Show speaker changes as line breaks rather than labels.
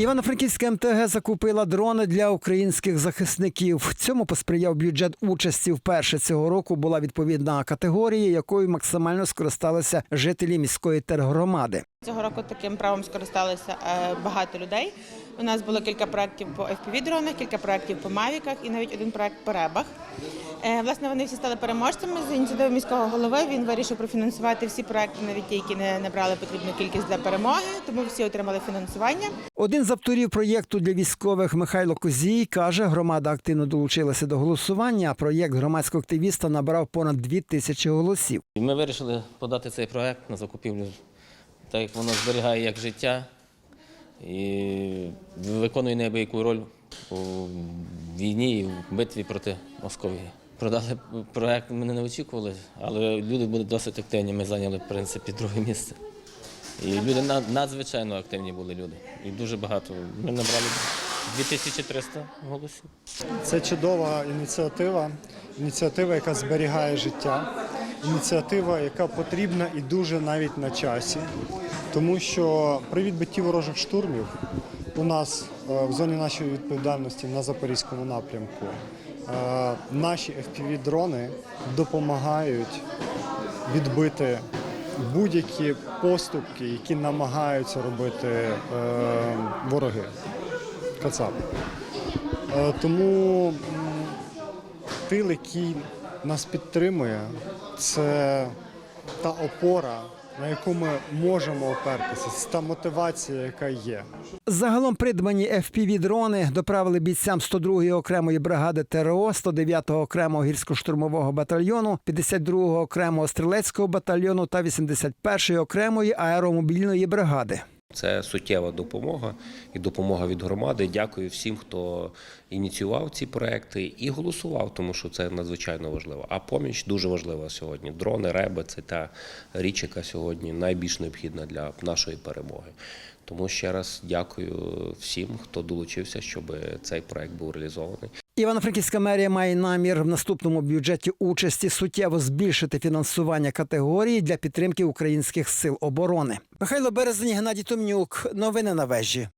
Івано-Франківська МТГ закупила дрони для українських захисників. Цьому посприяв бюджет участі. Вперше цього року була відповідна категорія, якою максимально скористалися жителі міської тергромади.
Цього року таким правом скористалися е, багато людей. У нас було кілька проєктів по FPV-дронах, кілька проєктів по мавіках і навіть один проєкт по ребах. Е, Власне, вони всі стали переможцями з ініціативи міського голови. Він вирішив профінансувати всі проєкти, навіть ті, які не набрали потрібну кількість для перемоги, тому всі отримали фінансування.
Один з авторів проєкту для військових Михайло Козій каже, громада активно долучилася до голосування. а Проєкт громадського активіста набрав понад дві тисячі голосів.
Ми вирішили подати цей проект на закупівлю, так як воно зберігає як життя і виконує неабияку роль у війні і в битві проти Московії. Продали проект, ми не очікували, але люди були досить активні. Ми зайняли, в принципі, друге місце. І люди надзвичайно активні були люди. І дуже багато. Ми набрали 2300 голосів.
Це чудова ініціатива, ініціатива, яка зберігає життя, ініціатива, яка потрібна і дуже навіть на часі, тому що при відбитті ворожих штурмів у нас е, в зоні нашої відповідальності на запорізькому напрямку е, наші FPV-дрони допомагають відбити будь-які поступки, які намагаються робити е, вороги. Кацапи. Е, Тому тил, який нас підтримує, це та опора, на яку ми можемо опертися, це та мотивація, яка є.
Загалом придбані FPV-дрони доправили бійцям 102-ї окремої бригади ТРО, 109-го окремого гірсько-штурмового батальйону, 52-го окремого стрілецького батальйону та 81-ї окремої аеромобільної бригади.
Це суттєва допомога і допомога від громади. Дякую всім, хто ініціював ці проекти і голосував, тому що це надзвичайно важливо. А поміч дуже важлива сьогодні. Дрони, реби це та річ, яка сьогодні найбільш необхідна для нашої перемоги. Тому ще раз дякую всім, хто долучився, щоб цей проект був реалізований.
Івано-Франківська мерія має намір в наступному бюджеті участі суттєво збільшити фінансування категорії для підтримки українських сил оборони. Михайло Березень, Геннадій Томнюк. Новини на вежі.